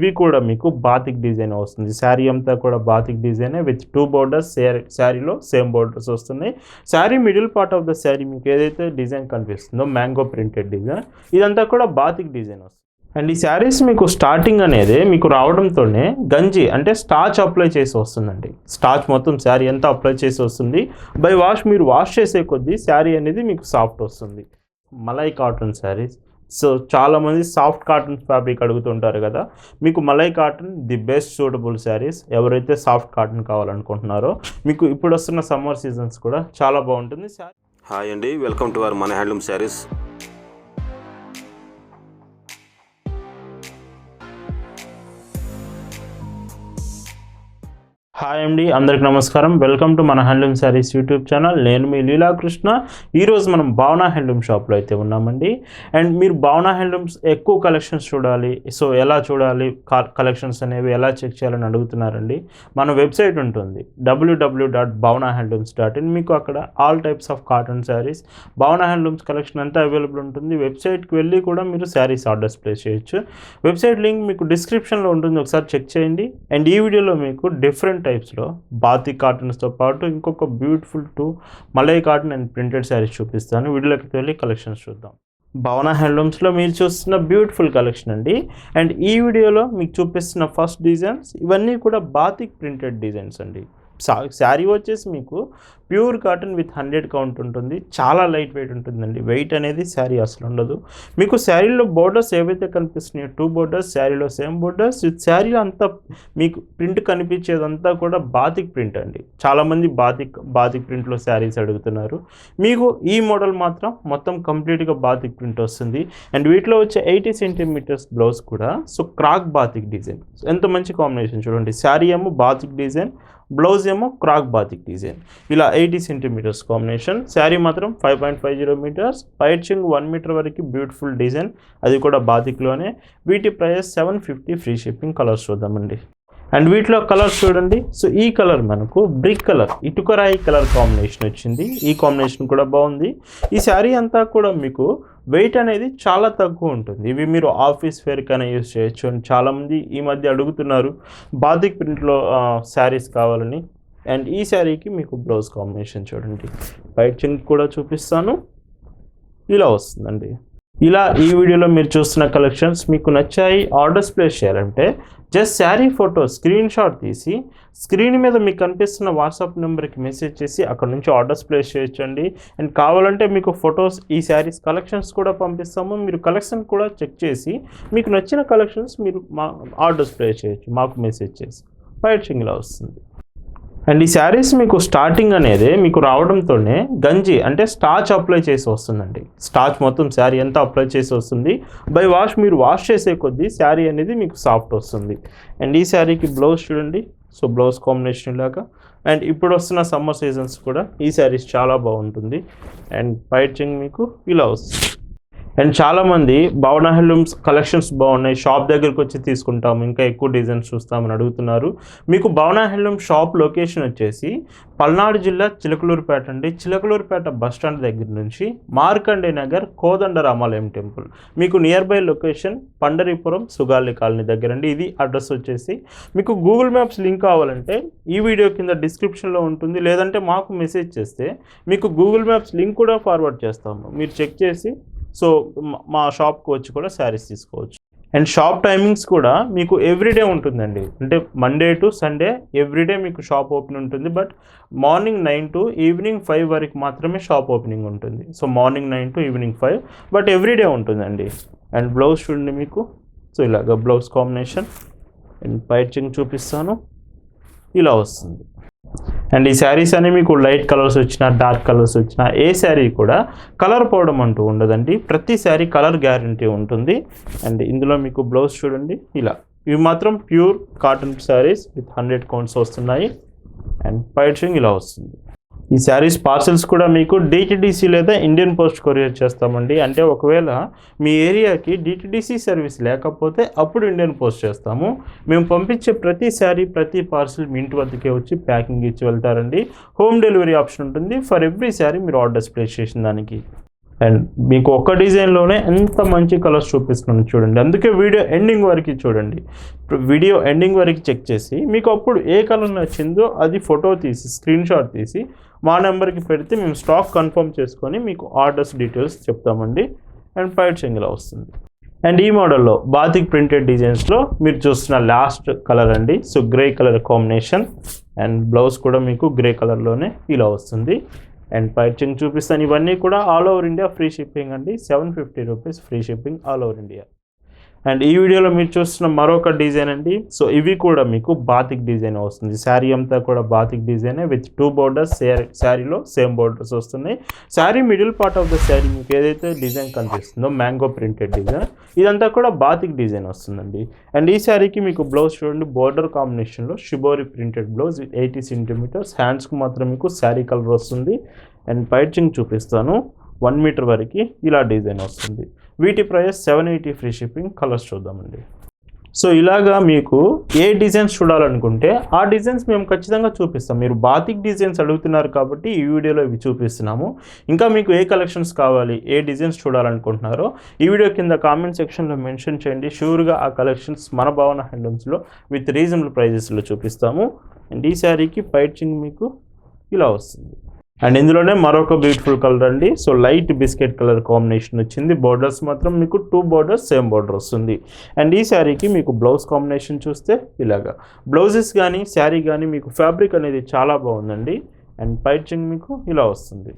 ఇవి కూడా మీకు బాతిక్ డిజైన్ వస్తుంది. శారీ అంతా కూడా బాతిక్ డిజైనే విత్ టూ బోర్డర్స్ శారీలో సేమ్ బోర్డర్స్ వస్తున్నాయి. Sari middle part of the sari మీకు ఏదైతే డిజైన్ కనిపిస్తుందో మ్యాంగో ప్రింటెడ్ డిజైన్ ఇదంతా కూడా బాతిక్ డిజైన్ వస్తుంది. అండ్ ఈ శారీస్ మీకు స్టార్టింగ్ అనేది మీకు రావడంతోనే గంజి అంటే స్టార్చ్ అప్లై చేసి వస్తుందండి. స్టార్చ్ మొత్తం శారీ అంతా అప్లై చేసి వస్తుంది. బై వాష్ మీరు వాష్ చేసే కొద్దీ శారీ అనేది మీకు సాఫ్ట్ వస్తుంది. మలై కాటన్ శారీస్ సో చాలామంది సాఫ్ట్ కాటన్ ఫ్యాబ్రిక్ అడుగుతుంటారు కదా. మీకు malai cotton the best suitable saris ఎవరైతే సాఫ్ట్ కాటన్ కావాలనుకుంటున్నారో మీకు ఇప్పుడు వస్తున్న సమ్మర్ సీజన్స్ కూడా చాలా బాగుంటుంది. హాయ్ అండి వెల్కమ్ టు అవర్ మన హ్యాండ్లూమ్ శారీస్. హాయ్ అండి అందరికి నమస్కారం. వెల్కమ్ టు మన హ్యాండ్లూమ్ శారీస్ యూట్యూబ్ ఛానల్ నేను మీ లీలాకృష్ణ ఈరోజు మనం భావన హ్యాండ్లూమ్ షాప్లో అయితే ఉన్నామండి. అండ్ మీరు భావన హ్యాండ్లూమ్స్ ఎక్కువ కలెక్షన్స్ చూడాలి. సో ఎలా చూడాలి? కలెక్షన్స్ అనేవి ఎలా చెక్ చేయాలని అడుగుతున్నారండి. మన వెబ్సైట్ ఉంటుంది. W W dot Bhavana handlooms dot in మీకు అక్కడ all types of cotton saris Bhavana handlooms collection అంతా అవైలబుల్ ఉంటుంది. వెబ్సైట్కి వెళ్ళి కూడా మీరు శారీస్ ఆర్డర్స్ ప్లేస్ చేయొచ్చు. వెబ్సైట్ లింక్ మీకు డిస్క్రిప్షన్లో ఉంటుంది. ఒకసారి చెక్ చేయండి. అండ్ ఈ వీడియోలో మీకు డిఫరెంట్ టైప్స్లో బాతి కాటన్స్తో పాటు ఇంకొక beautiful two malai cotton and printed saris చూపిస్తాను. వీడియోకి వెళ్ళి కలెక్షన్స్ చూద్దాం. భవన హ్యాండ్లూమ్స్లో మీరు చూస్తున్న బ్యూటిఫుల్ కలెక్షన్ అండి. అండ్ ఈ వీడియోలో మీకు చూపిస్తున్న ఫస్ట్ డిజైన్స్ ఇవన్నీ కూడా బాతిక్ ప్రింటెడ్ డిజైన్స్ అండి. శారీ వచ్చేసి మీకు pure cotton with hundred count ఉంటుంది. చాలా లైట్ వెయిట్ ఉంటుందండి. వెయిట్ అనేది శారీ అసలు ఉండదు. మీకు శారీలో బోర్డర్స్ ఏవైతే కనిపిస్తున్నాయో టూ బోర్డర్స్ శారీలో సేమ్ బోర్డర్స్ విత్ శారీ అంతా మీకు ప్రింట్ కనిపించేదంతా కూడా బాతిక్ ప్రింట్ అండి. చాలామంది బాతిక్ బాతిక్ ప్రింట్లో శారీస్ అడుగుతున్నారు. మీకు ఈ మోడల్ మాత్రం మొత్తం కంప్లీట్గా బాతిక్ ప్రింట్ వస్తుంది. అండ్ వీటిలో వచ్చే ఎయిటీ సెంటీమీటర్స్ బ్లౌజ్ కూడా సో క్రాక్ బాతిక్ డిజైన్. ఎంత మంచి కాంబినేషన్ చూడండి. శారీ ఏమో బాతిక్ డిజైన్ బ్లౌజ్ ఏమో క్రాక్ బాతిక్ డిజైన్. ఇలా ఎయిటీ సెంటీమీటర్స్ కాంబినేషన్. శారీ మాత్రం five point five zero metres. పైచింగ్ one metre వరకు బ్యూటిఫుల్ డిజైన్. అది కూడా బాతిక్లోనే. వీటి price seven fifty free shipping. Colours చూద్దామండి. అండ్ వీటిలో కలర్స్ చూడండి. సో ఈ కలర్ మనకు బ్రిక్ కలర్ ఇటుకరాయి కలర్ కాంబినేషన్ వచ్చింది. ఈ కాంబినేషన్ కూడా బాగుంది. ఈ శారీ అంతా కూడా మీకు వెయిట్ అనేది చాలా తక్కువ ఉంటుంది. ఇవి మీరు ఆఫీస్ వేర్కైనా యూజ్ చేయొచ్చు అని చాలామంది ఈ మధ్య అడుగుతున్నారు. బాధిక్ ప్రింట్లో శారీస్ కావాలని. అండ్ ఈ శారీకి మీకు బ్లౌజ్ కాంబినేషన్ చూడండి. వైట్ చింక్ కూడా చూపిస్తాను. ఇలా వస్తుందండి. ఇలా ఈ వీడియోలో మీరు చూస్తున్న కలెక్షన్స్ మీకు నచ్చాయి ఆర్డర్స్ ప్లేస్ చేయాలంటే just sari photo screenshot తీసి స్క్రీన్ మీద మీకు కనిపిస్తున్న వాట్సాప్ నెంబర్కి మెసేజ్ చేసి అక్కడ నుంచి ఆర్డర్స్ ప్లేస్ చేయొచ్చండి. అండ్ కావాలంటే మీకు ఫొటోస్ ఈ శారీస్ కలెక్షన్స్ కూడా పంపిస్తాము. మీరు కలెక్షన్ కూడా చెక్ చేసి మీకు నచ్చిన కలెక్షన్స్ మీరు మా ఆర్డర్స్ ప్లేస్ చేయొచ్చు మాకు మెసేజ్ చేసి. వైట్ చింగిలా వస్తుంది. అండ్ ఈ శారీస్ మీకు స్టార్టింగ్ అనేది మీకు రావడంతోనే గంజి అంటే స్టార్చ్ అప్లై చేసి వస్తుందండి. స్టార్చ్ మొత్తం శారీ అంతా అప్లై చేసి వస్తుంది. బై వాష్ మీరు వాష్ చేసే కొద్దీ శారీ అనేది మీకు సాఫ్ట్ వస్తుంది. అండ్ ఈ శారీకి బ్లౌజ్ చూడండి. సో బ్లౌజ్ కాంబినేషన్ లాగా. అండ్ ఇప్పుడు వస్తున్న సమ్మర్ సీజన్స్ కూడా ఈ శారీస్ చాలా బాగుంటుంది. అండ్ పైచింగ్ మీకు ఇలా వస్తుంది. అండ్ చాలామంది భవన హ్యాండ్లూమ్స్ కలెక్షన్స్ బాగున్నాయి. షాప్ దగ్గరికి వచ్చి తీసుకుంటాము. ఇంకా ఎక్కువ డిజైన్స్ చూస్తామని అడుగుతున్నారు. మీకు భవన హ్యాండ్లూమ్ షాప్ లొకేషన్ వచ్చేసి పల్నాడు జిల్లా చిలకలూరుపేట అండి. చిలకలూరుపేట బస్ స్టాండ్ దగ్గర నుంచి మార్కండే నగర్ కోదండ రామాలయం టెంపుల్. మీకు nearby location Pandaripuram Sugali colony దగ్గర అండి. ఇది అడ్రస్ వచ్చేసి మీకు గూగుల్ మ్యాప్స్ లింక్ కావాలంటే ఈ వీడియో కింద డిస్క్రిప్షన్లో ఉంటుంది. లేదంటే మాకు మెసేజ్ చేస్తే మీకు గూగుల్ మ్యాప్స్ లింక్ కూడా ఫార్వర్డ్ చేస్తాము. మీరు చెక్ చేసి సో మా షాప్కి వచ్చి కూడా శారీస్ తీసుకోవచ్చు. అండ్ షాప్ టైమింగ్స్ కూడా మీకు ఎవ్రీడే ఉంటుందండి. అంటే మండే టు సండే ఎవ్రీడే మీకు షాప్ ఓపెన్ ఉంటుంది. But morning nine to evening five వరకు మాత్రమే షాప్ ఓపెనింగ్ ఉంటుంది. So morning nine to evening five. But everyday ఉంటుందండి. అండ్ బ్లౌజ్ చూడండి మీకు. సో ఇలాగ బ్లౌజ్ కాంబినేషన్. అండ్ పైచింగ్ చూపిస్తాను. ఇలా వస్తుంది. అండ్ ఈ శారీస్ అనేవి మీకు లైట్ కలర్స్ వచ్చినా డార్క్ కలర్స్ వచ్చినా ఏ శారీ కూడా కలర్ పోవడం అంటూ ఉండదండి. ప్రతి శారీ కలర్ గ్యారంటీ ఉంటుంది. అండ్ ఇందులో మీకు బ్లౌజ్ చూడండి. ఇలా. ఇవి మాత్రం pure cotton saris with hundred counts వస్తున్నాయి. అండ్ పైచింగ్ ఇలా వస్తుంది. ఈ శారీస్ పార్సెల్స్ కూడా మీకు డిటిడిసి లేదా ఇండియన్ పోస్ట్ కొరియర్ చేస్తామండి. అంటే ఒకవేళ మీ ఏరియాకి డిటిడిసి సర్వీస్ లేకపోతే అప్పుడు ఇండియన్ పోస్ట్ చేస్తాము. మేము పంపించే ప్రతి శారీ ప్రతి పార్సిల్ మీ ఇంటి వద్దకే వచ్చి ప్యాకింగ్ ఇచ్చి వెళ్తారండి. హోమ్ డెలివరీ ఆప్షన్ ఉంటుంది. ఫర్ ఎవ్రీ శారీ మీరు ఆర్డర్స్ ప్లేస్ చేసిన దానికి. అండ్ మీకు ఒక్క డిజైన్లోనే ఎంత మంచి కలర్స్ చూపిస్తున్నాను చూడండి. అందుకే వీడియో ఎండింగ్ వరకు చూడండి. వీడియో ఎండింగ్ వరకు చెక్ చేసి మీకు అప్పుడు ఏ కలర్ నచ్చిందో అది ఫోటో తీసి స్క్రీన్ షాట్ తీసి మా నెంబర్కి పెడితే మేము స్టాక్ కన్ఫర్మ్ చేసుకొని మీకు ఆర్డర్స్ డీటెయిల్స్ చెప్తామండి. అండ్ పైట్ ఇలా వస్తుంది. అండ్ ఈ మోడల్లో బాతిక్ ప్రింటెడ్ డిజైన్స్లో మీరు చూస్తున్న లాస్ట్ కలర్ అండి. So grey colour combination. And blouse కూడా మీకు గ్రే కలర్లోనే ఇలా వస్తుంది. అండ్ పైచింగ్ చూపిస్తాను. ఇవన్నీ కూడా all over India free shipping అండి. Seven fifty rupees free shipping all over India. And ఈ వీడియోలో మీరు చూస్తున్న మరొక డిజైన్ అండి. సో ఇవి కూడా మీకు బాతిక్ డిజైన్ వస్తుంది. శారీ అంతా కూడా బాతిక్ డిజైనే విత్ టూ బోర్డర్స్ శారీలో సేమ్ బోర్డర్స్ వస్తున్నాయి. Sari middle part of the sari మీకు ఏదైతే డిజైన్ కనిపిస్తుందో మ్యాంగో ప్రింటెడ్ డిజైన్ ఇదంతా కూడా బాతిక్ డిజైన్ వస్తుందండి. అండ్ ఈ శారీకి మీకు బ్లౌజ్ చూడండి బోర్డర్ కాంబినేషన్లో shibori printed blouse eighty centimetres. హ్యాండ్స్కి మాత్రం మీకు శారీ కలర్ వస్తుంది. అండ్ పైచింగ్ చూపిస్తాను. వన్ మీటర్ వరకు ఇలా డిజైన్ వస్తుంది. వీటి price seven eighty free shipping colours చూద్దామండి. సో ఇలాగా మీకు ఏ డిజైన్స్ చూడాలనుకుంటే ఆ డిజైన్స్ మేము ఖచ్చితంగా చూపిస్తాం. మీరు బాతిక్ డిజైన్స్ అడుగుతున్నారు కాబట్టి ఈ వీడియోలో ఇవి చూపిస్తున్నాము. ఇంకా మీకు ఏ కలెక్షన్స్ కావాలి ఏ డిజైన్స్ చూడాలనుకుంటున్నారో ఈ వీడియో కింద కామెంట్ సెక్షన్లో మెన్షన్ చేయండి. షూర్గా ఆ కలెక్షన్స్ మన భావన హ్యాండ్లూమ్స్లో విత్ రీజనబుల్ ప్రైజెస్లో చూపిస్తాము. అండ్ ఈ శారీకి పైచింగ్ మీకు ఇలా వస్తుంది. అండ్ ఇందులోనే మరొక బ్యూటిఫుల్ కలర్ అండి. So light biscuit colour combination వచ్చింది. బోర్డర్స్ మాత్రం మీకు టూ బార్డర్స్ సేమ్ బోర్డర్ వస్తుంది. అండ్ ఈ శారీకి మీకు బ్లౌజ్ కాంబినేషన్ చూస్తే ఇలాగా. బ్లౌజెస్ కానీ శారీ కానీ మీకు ఫ్యాబ్రిక్ అనేది చాలా బాగుందండి. అండ్ పైచింగ్ మీకు ఇలా వస్తుంది.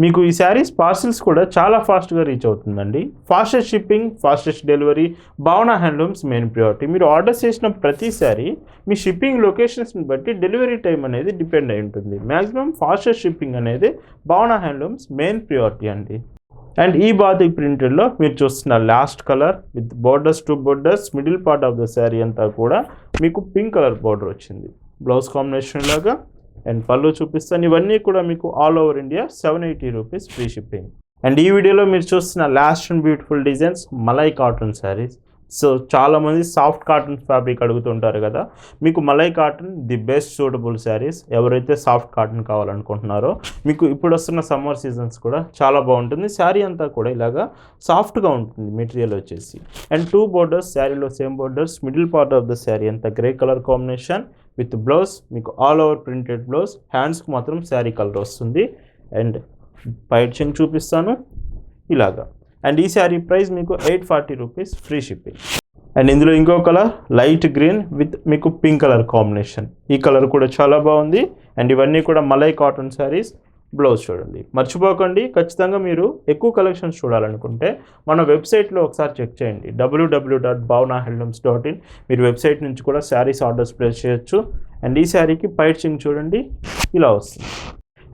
మీకు ఈ శారీస్ పార్సిల్స్ కూడా చాలా ఫాస్ట్గా రీచ్ అవుతుందండి. Fastest shipping fastest delivery Bhavana handlooms main priority. మీరు ఆర్డర్ చేసిన ప్రతి మీ షిప్పింగ్ లొకేషన్స్ని బట్టి డెలివరీ టైం అనేది డిపెండ్ అయి ఉంటుంది. మ్యాక్సిమం ఫాస్టెస్ట్ షిప్పింగ్ అనేది భావన హ్యాండ్లూమ్స్ మెయిన్ ప్రియారిటీ అండి. అండ్ ఈ బాతిక్ ప్రింటెడ్లో మీరు చూస్తున్న last colour with borders to borders middle part of the sari అంతా కూడా మీకు పింక్ కలర్ బోర్డర్ వచ్చింది. బ్లౌజ్ కాంబినేషన్ లాగా అండ్ పళ్ళు చూపిస్తాను. ఇవన్నీ కూడా మీకు all over India seven eighty rupees free shipping and ఈ వీడియోలో మీరు చూస్తున్న last and beautiful designs malai cotton saris so చాలామంది సాఫ్ట్ కాటన్ ఫ్యాబ్రిక్ అడుగుతుంటారు కదా. మీకు malai cotton the best suitable saris ఎవరైతే సాఫ్ట్ కాటన్ కావాలనుకుంటున్నారో మీకు ఇప్పుడు వస్తున్న సమ్మర్ సీజన్స్ కూడా చాలా బాగుంటుంది. శారీ అంతా కూడా ఇలాగా సాఫ్ట్గా ఉంటుంది మెటీరియల్ వచ్చేసి. అండ్ టూ బోర్డర్స్ శారీలో same borders middle part of the sari అంతా grey colour combination with blouse మీకు ఆల్ ఓవర్ ప్రింటెడ్ బ్లౌజ్ హ్యాండ్స్కి మాత్రం శారీ కలర్ వస్తుంది. అండ్ పైట్ చెంగ్ చూపిస్తాను. ఇలాగా. అండ్ ఈ శారీ ప్రైస్ మీకు eight forty rupees free shipping. And ఇందులో ఇంకో కలర్ లైట్ గ్రీన్ విత్ మీకు పింక్ కలర్ కాంబినేషన్. ఈ కలర్ కూడా చాలా బాగుంది. అండ్ ఇవన్నీ కూడా మలై కాటన్ శారీస్. బ్లౌజ్ చూడండి. మర్చిపోకండి ఖచ్చితంగా మీరు ఎక్కువ కలెక్షన్స్ చూడాలనుకుంటే మన వెబ్సైట్లో ఒకసారి చెక్ చేయండి. W W dot Bhavana handlooms dot in మీరు వెబ్సైట్ నుంచి కూడా శారీస్ ఆర్డర్స్ ప్లేస్ చేయొచ్చు. అండ్ ఈ శారీకి పైచింగ్ చూడండి ఇలా వస్తుంది.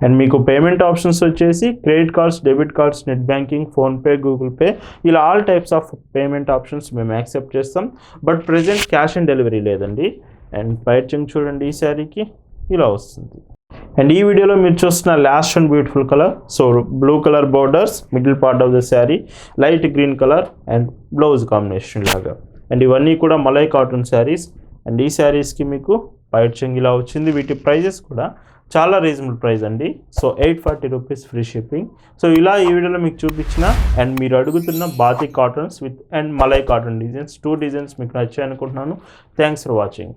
అండ్ మీకు పేమెంట్ ఆప్షన్స్ వచ్చేసి credit cards debit cards net banking PhonePe Google Pay ఇలా all types of payment options మేము యాక్సెప్ట్ చేస్తాం. But present cash on delivery లేదండి. అండ్ పైచింగ్ చూడండి ఈ శారీకి ఇలా వస్తుంది. అండ్ ఈ వీడియోలో మీరు చూస్తున్న last and beautiful colour so blue colour borders middle part of the sari light green colour and blouse combination లాగా. అండ్ ఇవన్నీ కూడా మలై కాటన్ శారీస్ అండ్ ఈ శారీస్కి మీకు వైట్ చెంగ్ ఇలా వచ్చింది. వీటి ప్రైజెస్ కూడా చాలా రీజనబుల్ ప్రైస్ అండి. So eight forty rupees free shipping so ఇలా ఈ వీడియోలో మీకు చూపించిన అండ్ మీరు అడుగుతున్న బాతి cottons with and malai cotton designs two designs మీకు నచ్చాయి అనుకుంటున్నాను థ్యాంక్స్ ఫర్ వాచింగ్